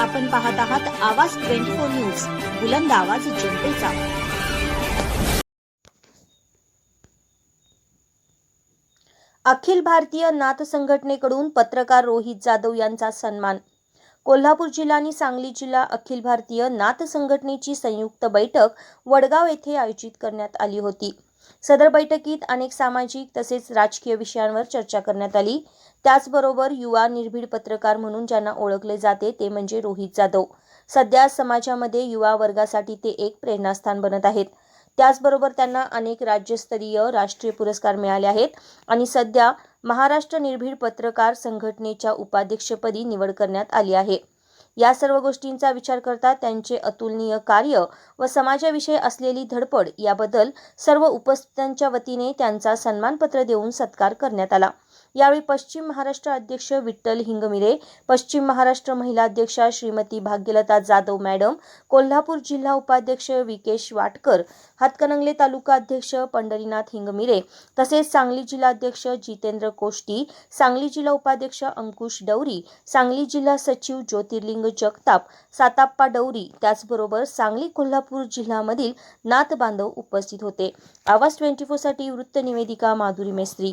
आपण पाहत आहात आवाज ट्वेंटी फोर न्यूज बुलंद आवाज जनतेचा. अखिल भारतीय नाथ संघटनेकडून पत्रकार रोहित जाधव यांचा सन्मान. कोल्हापूर जिल्हा आणि सांगली जिल्हा अखिल भारतीय नाथ संघटनेची संयुक्त बैठक वडगाव येथे आयोजित करण्यात आली होती. सदर बैठकीत अनेक सामाजिक तसेच राजकीय विषयांवर चर्चा करण्यात आली. त्याचबरोबर युवा निर्भीड पत्रकार म्हणून ज्यांना ओळखले जाते ते म्हणजे रोहित जाधव. सध्या समाजामध्ये युवा वर्गासाठी ते एक प्रेरणास्थान बनत आहेत. त्याचबरोबर त्यांना अनेक राज्यस्तरीय राष्ट्रीय पुरस्कार मिळाले आहेत आणि सध्या महाराष्ट्र निर्भीड पत्रकार संघटनेच्या उपाध्यक्षपदी निवड करण्यात आली आहे. या सर्व गोष्टींचा विचार करता त्यांचे अतुलनीय कार्य व समाजाविषयी असलेली धडपड याबद्दल सर्व उपस्थितांच्या वतीने त्यांचा सन्मानपत्र देऊन सत्कार करण्यात आला. यावेळी पश्चिम महाराष्ट्र अध्यक्ष विठ्ठल हिंगमिरे पश्चिम महाराष्ट्र महिला अध्यक्षा श्रीमती भाग्यलता जाधव मॅडम कोल्हापूर जिल्हा उपाध्यक्ष विकेश वाटकर हातकणंगले तालुका अध्यक्ष पंढरीनाथ हिंगमिरे तसेच सांगली जिल्हा अध्यक्ष जितेंद्र कोष्टी सांगली जिल्हा उपाध्यक्ष अंकुश डवरी सांगली जिल्हा सचिव ज्योतिर्लिंग जगताप साताप्पा डवरी त्याचबरोबर सांगली कोल्हापूर जिल्ह्यामधील नाथ बांधव उपस्थित होते. आवाज ट्वेंटी साठी वृत्त निवेदिका माधुरी मेस्त्री.